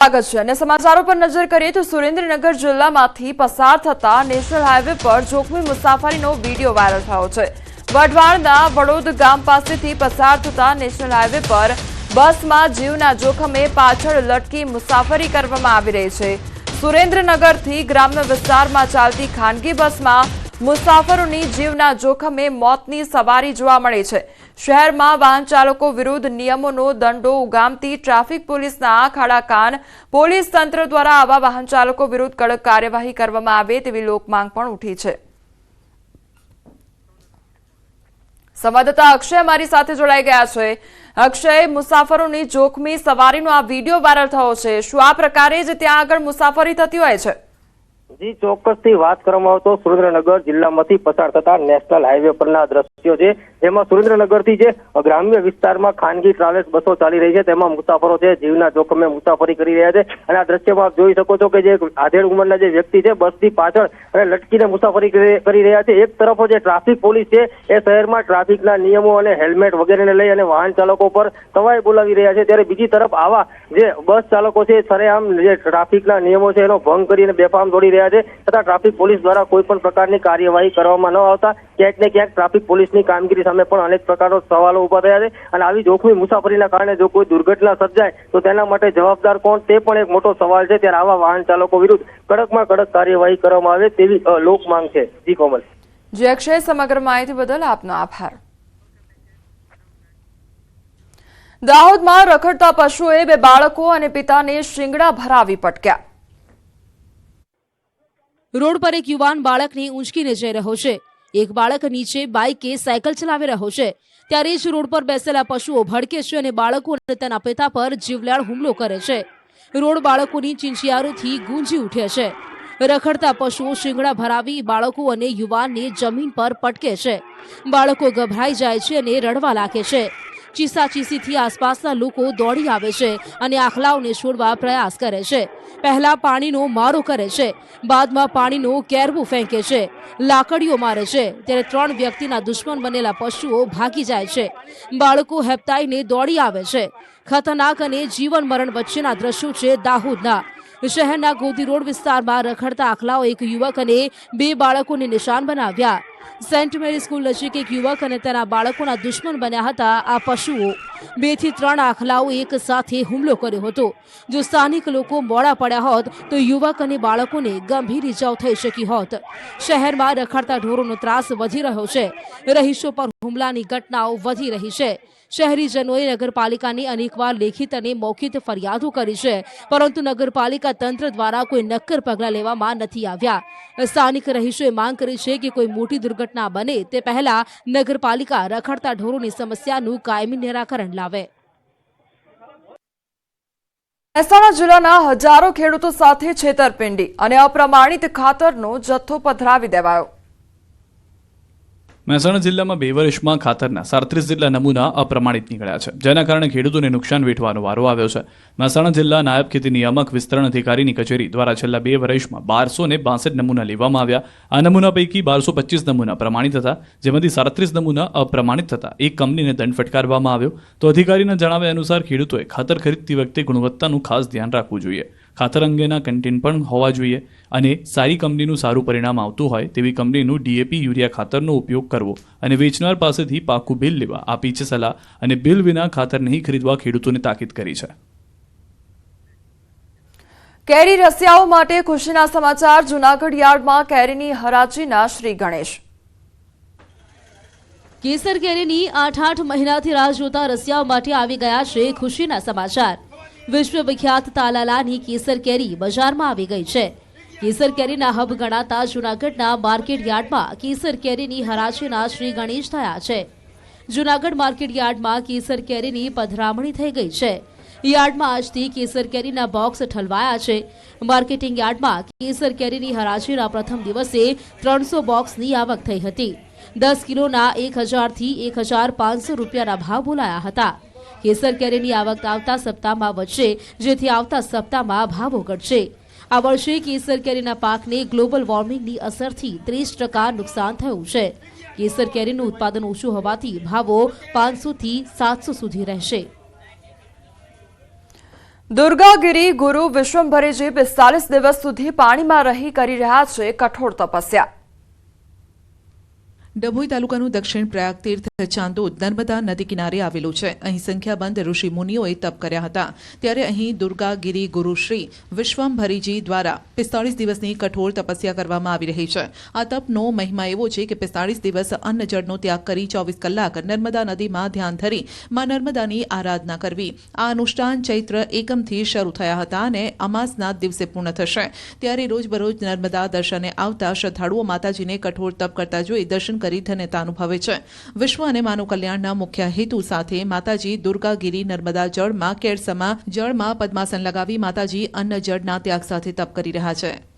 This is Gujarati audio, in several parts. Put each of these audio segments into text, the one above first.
સ્વાગત છે. અને સમાચારો પર નજર કરીએ તો સુરેન્દ્રનગર જિલ્લામાંથી પસાર થતા નેશનલ હાઈવે પર જોખમી મુસાફરીનો વીડિયો વાયરલ થયો છે. વઢવાણના વડોદ ગામ પાસેથી પસાર થતા નેશનલ હાઈવે પર બસમાં જીવના જોખમે પાછળ લટકી મુસાફરી કરવામાં આવી રહી છે. સુરેન્દ્રનગરથી ગ્રામ્ય વિસ્તારમાં ચાલતી ખાનગી બસમાં મુસાફરોની જીવના જોખમે મોતની સવારી જોવા મળી છે. શહેરમાં વાહન ચાલકો વિરુદ્ધ નિયમોનો દંડો ઉગામતી ટ્રાફિક પોલીસના ખાડા કાન પોલીસ તંત્ર દ્વારા આવા વાહન ચાલકો વિરુદ્ધ કડક કાર્યવાહી કરવામાં આવે તેવી લોકમાંગ પણ ઉઠી છે. સંવાદદાતા અક્ષય અમારી સાથે જોડાઈ ગયા છે. અક્ષય, મુસાફરોની જોખમી સવારીનો આ વીડિયો વાયરલ થયો છે. શું આ પ્રકારે જ ત્યાં આગળ મુસાફરી થતી હોય છે? જી ચોક્કસથી વાત કરવામાં આવતો સુરેન્દ્રનગર જિલ્લામાંથી પસાર થતા નેશનલ હાઈવે પરના દ્રશ્યો છે. જેમાં સુરેન્દ્રનગરથી જે ગ્રામ્ય વિસ્તારમાં ખાનગી ટ્રાવેલ્સ બસો ચાલી રહી છે, તેમાં મુસાફરો છે, જીવના જોખમે મુસાફરી કરી રહ્યા છે. અને આ દ્રશ્યમાં આપ જોઈ શકો છો કે જે આધેડ ઉંમરના જે વ્યક્તિ છે બસની પાછળ અને લટકીને મુસાફરી કરી રહ્યા છે. એક તરફ જે ટ્રાફિક પોલીસ છે, એ શહેરમાં ટ્રાફિકના નિયમો અને હેલ્મેટ વગેરેને લઈ અને વાહન ચાલકો પર તવાઈ બોલાવી રહ્યા છે. ત્યારે બીજી તરફ આવા જે બસ ચાલકો છે સરેઆમ જે ટ્રાફિકના નિયમો છે, એનો ભંગ કરીને બેફામ દોડી રહ્યા છે તથા ટ્રાફિક પોલીસ દ્વારા કોઈ પણ પ્રકારની કાર્યવાહી કરવામાં ન આવતા ક્યાંક ને ક્યાંક ટ્રાફિક પોલીસની કામગીરી સામે પણ અનેક પ્રકારના સવાલો ઊભા થયા છે અને આવી જોખમી મુસાફરીના કારણે જો કોઈ દુર્ઘટના સર્જાય, તો તેના માટે જવાબદાર કોણ? તે પણ એક મોટો સવાલ છે. ત્યારે આવા વાહન ચાલકો વિરુદ્ધ કડકમાં કડક કાર્યવાહી કરવામાં આવે તેવી લોક માંગ છે. જી, કોમલ. જે અક્ષય, સમગ્ર માહિતી બદલ આપનો આભાર. દાહોદમાં રખડતા પશુએ બે બાળકો અને પિતાને શિંગડા ભરાવી પટક્યા. રોડ પર એક યુવાન બાળકને ઊંચકીને જઈ રહ્યો છે. એક બાળક નીચે બાઇકે સાયકલ ચલાવી રહ્યો છે. ત્યારે જ રોડ પર બેસેલા પશુઓ ભડકે છે અને બાળકો તેના પિતા પર જીવલેણ હુમલો કરે છે. રોડ બાળકોની ચિંચિયારોથી ગુંજી ઉઠે છે. રખડતા પશુઓ શિંગડા ભરાવી બાળકો અને યુવાનને જમીન પર પટકે છે. બાળકો ગભરાઈ જાય છે અને રડવા લાગે છે. ચીસાચીસીથી આસપાસના લોકો દોડી આવે છે અને આખલાઓને છોડવા પ્રયાસ કરે છે. પહેલા પાણીનો મારો કરે છે, બાદમાં પાણીનો કેરવું ફેંકે છે, લાકડીઓ મારે છે, ત્યારે ત્રણ વ્યક્તિના દુશ્મન બનેલા પશુઓ ભાગી જાય છે. બાળકો હેપતાઈને દોડી આવે છે. ખતરનાક અને જીવન મરણ વચ્ચેના દ્રશ્યો છે દાહોદના. શહેરના ગોધી રોડ વિસ્તારમાં રખડતા આખલાઓ એક યુવક અને બે બાળકોને નિશાન બનાવ્યા. સેન્ટ મેરી સ્કૂલ નજીક એક યુવક અને તેના બાળકોના દુશ્મન બન્યા હતા. આ પશુઓ બેથી ત્રણ આખલાઓ એક સાથે હુમલો કર્યો હતો. જો સ્થાનિક લોકો મોડા પડ્યા હોત, તો યુવક અને બાળકોને ગંભીર ઇજાઓ થઈ શકી હોત. શહેરમાં રખડતા ઢોરોનો ત્રાસ વધી રહ્યો છે. રહીશો પર હુમલાની ઘટનાઓ વધી રહી છે. શહેરીજનોએ નગરપાલિકાની અનેકવાર લેખિત અને મૌખિત ફરિયાદો કરી છે, પરંતુ નગરપાલિકા તંત્ર દ્વારા કોઈ નક્કર પગલાં લેવામાં નથી આવ્યા. સ્થાનિક રહીશોએ માંગ કરી છે કે કોઈ મોટી દુર્ઘટના બને તે પહેલા નગરપાલિકા રખડતા ઢોરોની સમસ્યાનું કાયમી નિરાકરણ લાવે. મહેસાણા જિલ્લાના હજારો ખેડૂતો સાથે છેતરપિંડી અને અપ્રમાણિત ખાતરનો જથ્થો પધરાવી દેવાયો. મહેસાણા જિલ્લામાં બે વર્ષમાં ખાતરના સાડત્રીસ જેટલા નમૂના અપ્રમાણિત નીકળ્યા છે, જેના કારણે ખેડૂતોને નુકસાન વેઠવાનો વારો આવ્યો છે. મહેસાણા જિલ્લા નાયબ ખેતી નિયામક વિસ્તરણ અધિકારીની કચેરી દ્વારા છેલ્લા બે વર્ષમાં બારસો ને બાસઠ નમૂના લેવામાં આવ્યા. આ નમૂના પૈકી બારસો પચીસ નમૂના પ્રમાણિત હતા, જેમાંથી સાડત્રીસ નમૂના અપ્રમાણિત થતા. એક કંપનીને દંડ ફટકારવામાં આવ્યો. તો અધિકારીના જણાવ્યા અનુસાર ખેડૂતોએ ખાતર ખરીદતી વખતે ગુણવત્તાનું ખાસ ધ્યાન રાખવું જોઈએ. ખાતર અંગેના કન્ટેન્ટ પણ હોવા જોઈએ અને સારી કંપનીનું સારું પરિણામ આવતું હોય તેવી કંપનીનું ડીએપી યુરિયા ખાતરનો ઉપયોગ કરવો અને વેચનાર પાસેથી પાકું બિલ લેવા આપી છે સલાહ અને બિલ વિના ખાતર નહીં ખરીદવા ખેડૂતોને તાકીદ કરી છે. કેરી રસિયાઓ માટે ખુશીના સમાચાર જૂનાગઢ યાર્ડમાં કેરીની હરાજીના શ્રી ગણેશ. કેસર કેરીની આઠ આઠ મહિનાથી રાહ જોતા રસિયાઓ માટે આવી ગયા છે ખુશીના સમાચાર. વિશ્વ વિખ્યાત તાલાલાની કેસર કેરી બજારમાં આવી ગઈ છે. કેસર કેરીના હબ ગણાતા જૂનાગઢના માર્કેટ યાર્ડમાં કેસર કેરીની હરાજીના શ્રી ગણેશ થયા છે. જૂનાગઢ માર્કેટ યાર્ડમાં કેસર કેરીની પધરામણી થઈ ગઈ છે. યાર્ડમાં આજથી કેસર કેરીના બોક્સ ઠલવાયા છે. માર્કેટિંગ યાર્ડમાં કેસર કેરીની હરાજીના પ્રથમ દિવસે ત્રણસો બોક્સની આવક થઈ હતી. દસ કિલોના એક હજારથી એક હજાર પાંચસો રૂપિયાના ભાવ બોલાયા હતા. કેસર કેરીની આવક આવતા સપ્તાહમાં વધશે, જેથી આવતા સપ્તાહમાં ભાવો ઘટશે. આ વર્ષે કેસર કેરીના પાકને ગ્લોબલ વોર્મિંગની અસરથી ત્રીસ ટકા નુકસાન થયું છે. કેસર કેરીનું ઉત્પાદન ઓછું હોવાથી ભાવો પાંચસોથી સાતસો સુધી રહેશે. દુર્ગાગીરી ગુરુ વિશ્વંભરીજી પિસ્તાલીસ દિવસ સુધી પાણીમાં રહી કરી રહ્યા છે કઠોર તપસ્યા. ડભોઈ તાલુકાનું દક્ષિણ પ્રયાગ તીર્થ ચાંદોદ નર્મદા નદી કિનારે આવેલું છે. અહીં સંખ્યાબંધ ઋષિ મુનિઓએ તપ કર્યા હતા. ત્યારે અહીં દુર્ગાગીરી ગુરુ શ્રી વિશ્વંભરીજી દ્વારા પિસ્તાળીસ દિવસની કઠોર તપસ્યા કરવામાં આવી રહી છે. આ તપનો મહિમા એવો છે કે પિસ્તાળીસ દિવસ અન્ન જળનો ત્યાગ કરી ચોવીસ કલાક નર્મદા નદીમાં ધ્યાન ધરી મા નર્મદાની આરાધના કરવી. આ અનુષ્ઠાન ચૈત્ર એકમથી શરૂ થયા હતા અને અમાસના દિવસે પૂર્ણ થશે. ત્યારે રોજબરોજ નર્મદા દર્શને આવતા શ્રદ્ધાળુઓ માતાજીને કઠોર તપ કરતા જોઈ દર્શન કરી ધન્યતા અનુભવે છે. વિશ્વ અને માનવ કલ્યાણના મુખ્ય હેતુ સાથે માતાજી દુર્ગાગીરી નર્મદા જળમાં, કેળસમા જળમાં પદ્માસન લગાવી માતાજી અન્ન જળના ત્યાગ સાથે તપ કરી રહ્યા છે.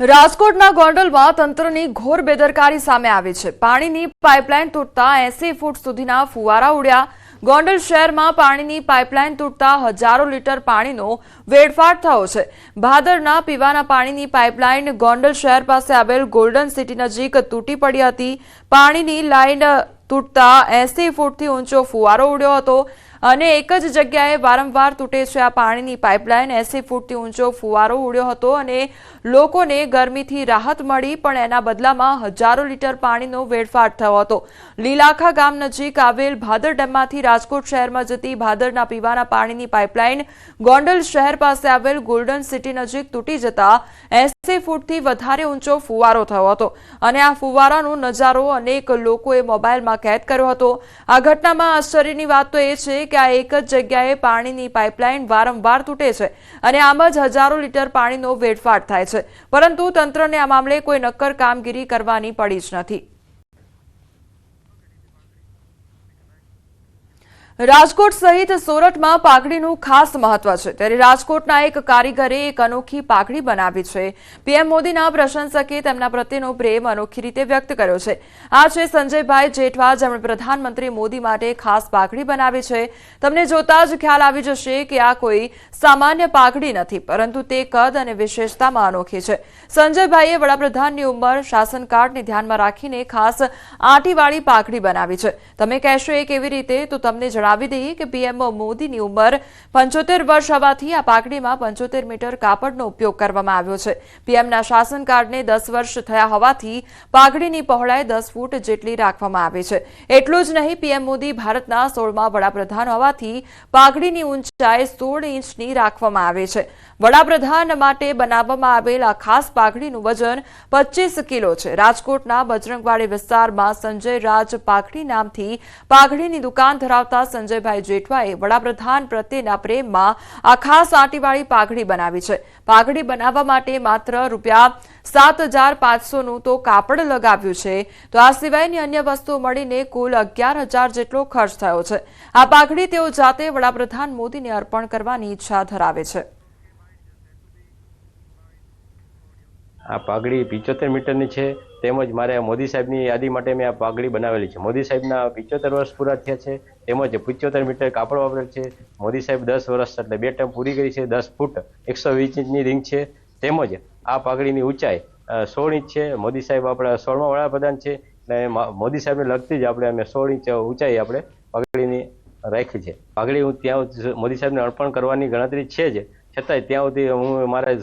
રાજકોટના ગોંડલમાં તંત્રની ઘોર બેદરકારી સામે આવી છે. પાણીની પાઇપલાઇન તૂટતા એસી ફૂટ સુધીના ફુવારા ઉડ્યા. ગોંડલ શહેરમાં પાણીની પાઇપલાઇન તૂટતા હજારો લીટર પાણીનો વેડફાટ થયો છે. ભાદરના પીવાના પાણીની પાઇપલાઇન ગોંડલ શહેર પાસે આવેલ ગોલ્ડન સિટી નજીક તૂટી પડી હતી. પાણીની લાઇન તૂટતા એસી ફૂટથી ઊંચો ફુવારો ઉડ્યો હતો. અને એક જ જગ્યાએ વારંવાર તૂટે છે આ પાણીની પાઇપલાઇન. એસી ફૂટથી ઊંચો ફુવારો ઉડ્યો હતો અને લોકોને ગરમીથી રાહત મળી, પણ એના બદલામાં હજારો લીટર પાણીનો વેડફાટ થયો હતો. લીલાખા ગામ નજીક આવેલ ભાદર ડેમમાંથી રાજકોટ શહેરમાં જતી ભાદરના પીવાના પાણીની પાઇપલાઇન ગોંડલ શહેર પાસે આવેલ ગોલ્ડન સિટી નજીક તૂટી જતા એસી ફૂટથી વધારે ઊંચો ફુવારો થયો હતો. અને આ ફુવારાનો નજારો અનેક લોકોએ મોબાઈલમાં કેદ કર્યો હતો. આ ઘટનામાં આશ્ચર્યની વાત તો એ છે કે આ એક જ જગ્યાએ પાણીની પાઇપલાઇન વારંવાર તૂટે છે અને આમ જ હજારો લીટર પાણીનો વેડફાટ થાય છે. પરંતુ તંત્રને આ મામલે કોઈ નક્કર કામગીરી કરવાની પડી જ નથી. રાજકોટ સહિત સોરઠમાં પાઘડીનું ખાસ મહત્વ છે. ત્યારે રાજકોટના એક કારીગરે એક અનોખી પાઘડી બનાવી છે. પીએમ મોદીના પ્રશંસકે તેમના પ્રત્યેનો પ્રેમ અનોખી રીતે વ્યક્ત કર્યો છે. આ છે સંજયભાઈ જેઠવા, જેમણે પ્રધાનમંત્રી મોદી માટે ખાસ પાઘડી બનાવી છે. તમને જોતા જ ખ્યાલ આવી જશે કે આ કોઈ સામાન્ય પાઘડી નથી, પરંતુ તે કદ અને વિશેષતામાં અનોખી છે. સંજયભાઈએ વડાપ્રધાનની ઉંમર શાસનકાળને ધ્યાનમાં રાખીને ખાસ આંટીવાળી પાઘડી બનાવી છે. તમે કહેશો એ કેવી રીતે? તો તમને જણાવી દઈએ કે પીએમ મોદીની ઉંમર પંચોતેર વર્ષ હોવાથી આ પાઘડીમાં પંચોતેર મીટર કાપડનો ઉપયોગ કરવામાં આવ્યો છે. પીએમના શાસનકાળને દસ વર્ષ થયા હોવાથી પાઘડીની પહોળાઈ દસ ફૂટ જેટલી રાખવામાં આવી છે. એટલું જ નહીં, પીએમ મોદી ભારતના સોળમા વડાપ્રધાન હોવાથી પાઘડીની ઊંચાઈ સોળ ઇંચની રાખવામાં આવે છે. વડાપ્રધાન માટે બનાવવામાં આવેલ આ ખાસ પાઘડીનું વજન પચીસ કિલો છે. રાજકોટના બજરંગવાડી વિસ્તારમાં સંજય રાજ પાઘડી નામથી પાઘડીની દુકાન ધરાવતા સંજયભાઈ જેઠવાએ વડાપ્રધાન પ્રત્યેના પ્રેમમાં આ ખાસ આંટીવાળી પાઘડી બનાવી છે. પાઘડી બનાવવા માટે માત્ર રૂપિયા સાત હજાર પાંચસોનું તો કાપડ લગાવ્યું છે. તો આ સિવાયની અન્ય વસ્તુઓ મળીને કુલ અગિયાર હજાર જેટલો ખર્ચ થયો છે. આ પાઘડી તેઓ જાતે વડાપ્રધાન મોદીને અર્પણ કરવાની ઈચ્છા ધરાવે છે. આ પાઘડી પિચોતેર મીટરની છે. તેમજ મારે મોદી સાહેબની યાદી માટે મેં આ પાઘડી બનાવેલી છે. મોદી સાહેબના પિચોતેર વર્ષ પૂરા થયા છે, તેમજ પિચોતેર મીટર કાપડ વાપરે છે. મોદી સાહેબ દસ વર્ષ એટલે બે ટર્મ પૂરી કરી છે, દસ ફૂટ એકસો વીસ ઇંચની રિંગ છે. તેમજ આ પાઘડીની ઊંચાઈ સોળ ઇંચ છે. મોદી સાહેબ આપણા સોળમા વડાપ્રધાન છે અને મોદી સાહેબને લગતી જ આપણે અમે સોળ ઇંચ ઊંચાઈ આપણે પાઘડીની રાખી છે. પાઘડી હું ત્યાં મોદી સાહેબને અર્પણ કરવાની ગણતરી છે જ. છતાંય ત્યાં સુધી હું મારા